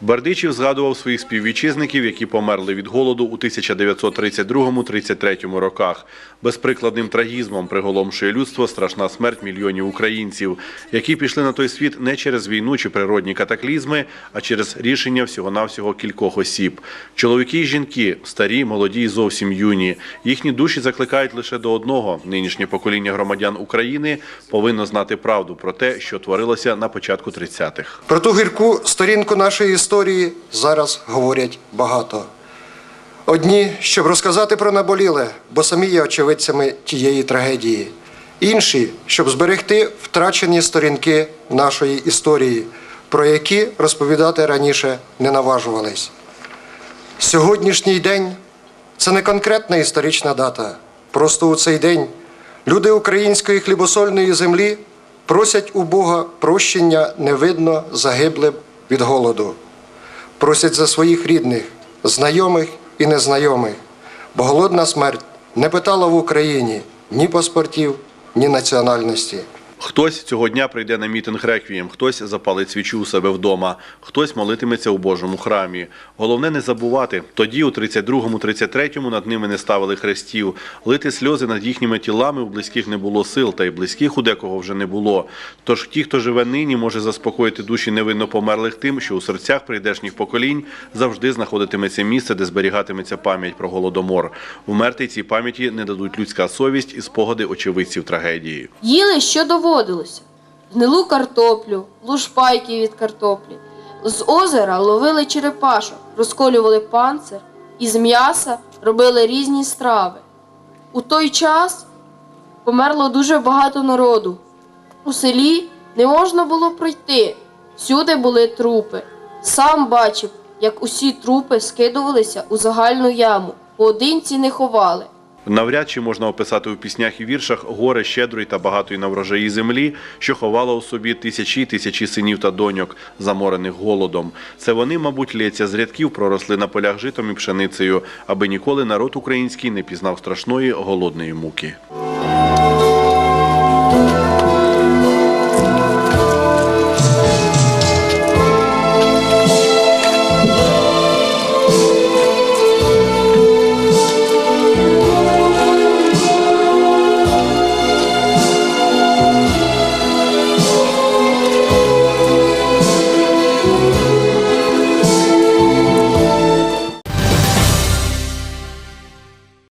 Бердичів згадував своїх співвітчизників, які померли від голоду у 1932-33 роках. Безприкладним трагізмом приголомшує людство страшна смерть мільйонів українців, які пішли на той світ не через війну чи природні катаклізми, а через рішення всього-навсього кількох осіб. Чоловіки і жінки, старі, молоді і зовсім юні. Їхні душі закликають лише до одного: нинішнє покоління громадян України повинно знати правду про те, що творилося на початку 30-х. Про ту гірку сторінку нашої історії зараз говорять багато. Одні, щоб розказати про наболіле, бо самі є очевидцями тієї трагедії. Інші, щоб зберегти втрачені сторінки нашої історії, про які розповідати раніше не наважувались. Сьогоднішній день це не конкретна історична дата. Просто у цей день люди української хлібосольної землі просять у Бога прощення невидно загиблим від голоду. Просять за своїх рідних, знайомих і незнайомих, бо голодна смерть не питала в Україні ні паспортів, ні національності. Хтось цього дня прийде на мітинг реквієм, хтось запалить свічу у себе вдома, хтось молитиметься у Божому храмі. Головне не забувати. Тоді, у 32-33 над ними не ставили хрестів. Лити сльози над їхніми тілами у близьких не було сил, та й близьких у декого вже не було. Тож ті, хто живе нині, може заспокоїти душі невинно померлих тим, що у серцях прийдешніх поколінь завжди знаходитиметься місце, де зберігатиметься пам'ять про голодомор. Вмерти цій пам'яті не дадуть людська совість і спогади очевидців трагедії. Їли, що доводилося. Гнилу картоплю, лушпайки від картоплі. З озера ловили черепашок, розколювали панцир, із м'яса робили різні страви. У той час померло дуже багато народу. У селі не можна було пройти. Всюди були трупи. Сам бачив, як усі трупи скидувалися у загальну яму, поодинці не ховали. Навряд чи можна описати у піснях і віршах горе щедрої та багатої на врожаї землі, що ховала у собі тисячі й тисячі синів та доньок, заморених голодом. Це вони, мабуть, лється з рядків проросли на полях житом і пшеницею, аби ніколи народ український не пізнав страшної голодної муки.